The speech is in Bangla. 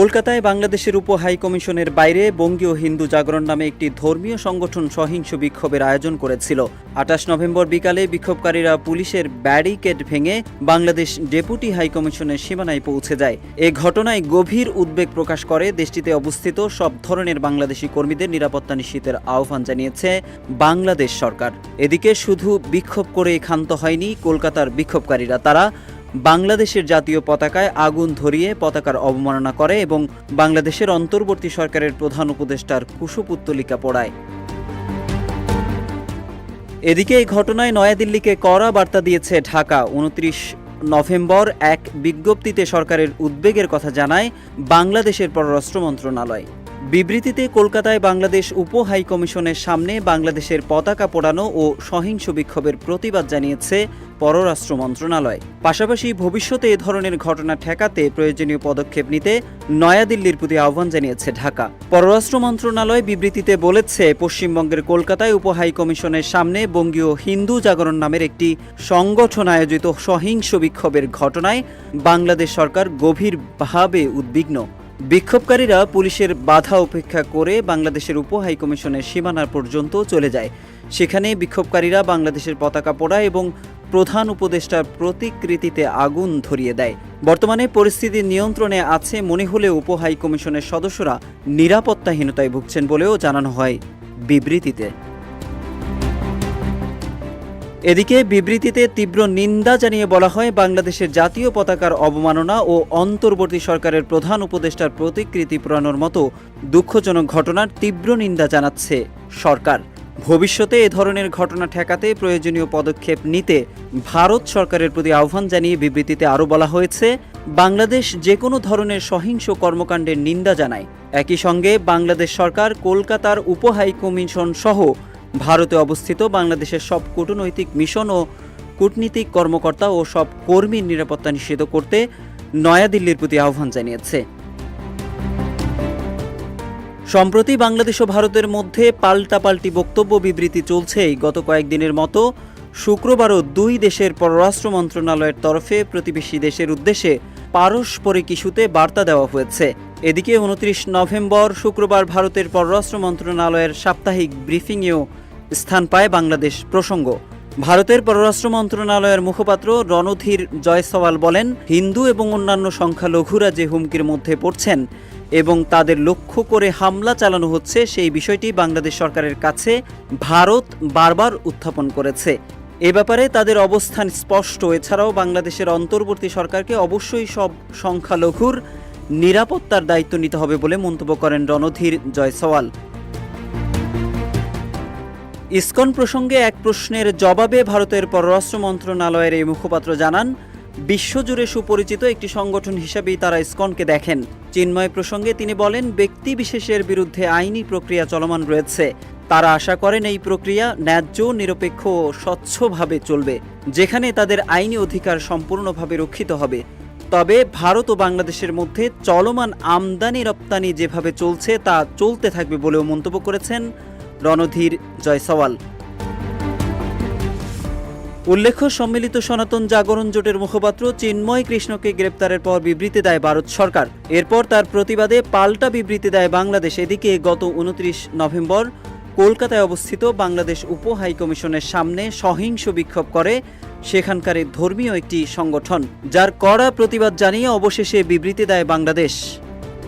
কলকাতায় বাংলাদেশের উপ হাই কমিশনের বাইরে বঙ্গীয় হিন্দু জাগরণ নামে একটি ধর্মীয় সংগঠন সহিংস বিক্ষোভের আয়োজন করেছিল। আঠাশ নভেম্বর বিকালে বিক্ষোভকারীরা পুলিশের ব্যারিকেড ভেঙে বাংলাদেশ ডেপুটি হাই কমিশনের সীমানায় পৌঁছে যায়। এ ঘটনায় গভীর উদ্বেগ প্রকাশ করে দেশটিতে অবস্থিত সব ধরনের বাংলাদেশি কর্মীদের নিরাপত্তা নিশ্চিতের আহ্বান জানিয়েছে বাংলাদেশ সরকার। এদিকে শুধু বিক্ষোভ করে ক্ষান্ত হয়নি কলকাতার বিক্ষোভকারীরা, তারা বাংলাদেশের জাতীয় পতাকায় আগুন ধরিয়ে পতাকার অবমাননা করে এবং বাংলাদেশের অন্তর্বর্তী সরকারের প্রধান উপদেষ্টার কুশপুত্তলিকা পড়ায়। এদিকে এই ঘটনায় নয়াদিল্লিকে কড়া বার্তা দিয়েছে ঢাকা। উনত্রিশ নভেম্বর এক বিজ্ঞপ্তিতে সরকারের উদ্বেগের কথা জানায় বাংলাদেশের পররাষ্ট্র মন্ত্রণালয়। বিবৃতিতে কলকাতায় বাংলাদেশ উপ হাই কমিশনের সামনে বাংলাদেশের পতাকা পোড়ানো ও সহিংস বিক্ষোভের প্রতিবাদ জানিয়েছে পররাষ্ট্র মন্ত্রণালয়। পাশাপাশি ভবিষ্যতে এ ধরনের ঘটনা ঠেকাতে প্রয়োজনীয় পদক্ষেপ নিতে নয়াদিল্লির প্রতি আহ্বান জানিয়েছে ঢাকা। পররাষ্ট্র মন্ত্রণালয় বিবৃতিতে বলেছে, পশ্চিমবঙ্গের কলকাতায় উপ হাই কমিশনের সামনে বঙ্গীয় হিন্দু জাগরণ নামের একটি সংগঠন আয়োজিত সহিংস বিক্ষোভের ঘটনায় বাংলাদেশ সরকার গভীরভাবে উদ্বিগ্ন। বিক্ষোভকারীরা পুলিশের বাধা উপেক্ষা করে বাংলাদেশের উপ হাই কমিশনের সীমানা পর্যন্ত চলে যায়। সেখানে বিক্ষোভকারীরা বাংলাদেশের পতাকা পোড়ায় এবং প্রধান উপদেষ্টার প্রতিকৃতিতে আগুন ধরিয়ে দেয়। বর্তমানে পরিস্থিতি নিয়ন্ত্রণে আছে মনে হলেও উপ হাই কমিশনের সদস্যরা নিরাপত্তাহীনতায় ভুগছেন বলেও জানানো হয় বিবৃতিতে। এদিকে বিবৃতিতে তীব্র নিন্দা জানিয়ে বলা হয়, বাংলাদেশের জাতীয় পতাকার অবমাননা ও অন্তর্বর্তী সরকারের প্রধান উপদেষ্টার প্রতিকৃতি পুরানোর মতো দুঃখজনক ঘটনার তীব্র নিন্দা জানাচ্ছে সরকার। ভবিষ্যতে এ ধরনের ঘটনা ঠেকাতে প্রয়োজনীয় পদক্ষেপ নিতে ভারত সরকারের প্রতি আহ্বান জানিয়ে বিবৃতিতে আরও বলা হয়েছে, বাংলাদেশ যে কোনো ধরনের সহিংস কর্মকাণ্ডের নিন্দা জানায়। একই সঙ্গে বাংলাদেশ সরকার কলকাতার উপ হাই কমিশন সহ ভারতে অবস্থিত বাংলাদেশের সব কূটনৈতিক মিশন ও কূটনীতিক কর্মকর্তা ও সব কর্মীর নিরাপত্তা নিশ্চিত করতে নয়াদিল্লির প্রতি আহ্বান জানিয়েছে। সম্প্রতি বাংলাদেশ ও ভারতের মধ্যে পাল্টাপাল্টি বক্তব্য বিবৃতি চলছেই গত কয়েকদিনের মতো শুক্রবারও দুই দেশের পররাষ্ট্র মন্ত্রণালয়ের তরফে প্রতিবেশী দেশের উদ্দেশ্যে পারস্পরিক ইস্যুতে বার্তা দেওয়া হয়েছে। এদিকে উনত্রিশ নভেম্বর শুক্রবার ভারতের পররাষ্ট্র মন্ত্রণালয়ের সাপ্তাহিক ব্রিফিংয়েও স্থান পায় বাংলাদেশ প্রসঙ্গ। ভারতের পররাষ্ট্র মন্ত্রণালয়ের মুখপাত্র রণধীর জয়সওয়াল বলেন, হিন্দু এবং অন্যান্য সংখ্যালঘুরা যে হুমকির মধ্যে পড়ছেন এবং তাদের লক্ষ্য করে হামলা চালানো হচ্ছে, সেই বিষয়টি বাংলাদেশ সরকারের কাছে ভারত বারবার উত্থাপন করেছে। এ ব্যাপারে তাদের অবস্থান স্পষ্ট। এছাড়াও বাংলাদেশের অন্তর্বর্তী সরকারকে অবশ্যই সব সংখ্যালঘুর নিরাপত্তার দায়িত্ব নিতে হবে বলে মন্তব্য করেন রণধীর জয়সওয়াল। ইসকন প্রসঙ্গে এক প্রশ্নের জবাবে ভারতের পররাষ্ট্র মন্ত্রণালয়ের এই মুখপাত্র জানান, বিশ্বজুড়ে সুপরিচিত একটি সংগঠন হিসেবেই তারা ইসকনকে দেখেন। চিন্ময় প্রসঙ্গে তিনি বলেন, ব্যক্তি বিশেষের বিরুদ্ধে আইনি প্রক্রিয়া চলমান রয়েছে। তারা আশা করেন এই প্রক্রিয়া ন্যায্য, নিরপেক্ষ ও স্বচ্ছভাবে চলবে, যেখানে তাদের আইনি অধিকার সম্পূর্ণভাবে রক্ষিত হবে। তবে ভারত ও বাংলাদেশের মধ্যে চলমান আমদানি রপ্তানি যেভাবে চলছে, তা চলতে থাকবে বলেও মন্তব্য করেছেন রণধীর জয়সওয়াল। উল্লেখ্য, সম্মিলিত সনাতন জাগরণ জোটের মুখপাত্র চিন্ময় কৃষ্ণকে গ্রেপ্তারের পর বিবৃতি দেয় ভারত সরকার। এরপর তার প্রতিবাদে পাল্টা বিবৃতি দেয় বাংলাদেশ। এদিকে গত উনত্রিশ নভেম্বর কলকাতায় অবস্থিত বাংলাদেশ উপ হাইকমিশনের সামনে সহিংস বিক্ষোভ করে সেখানকার ধর্মীয় একটি সংগঠন, যার কড়া প্রতিবাদ জানিয়ে অবশেষে বিবৃতি দেয় বাংলাদেশ।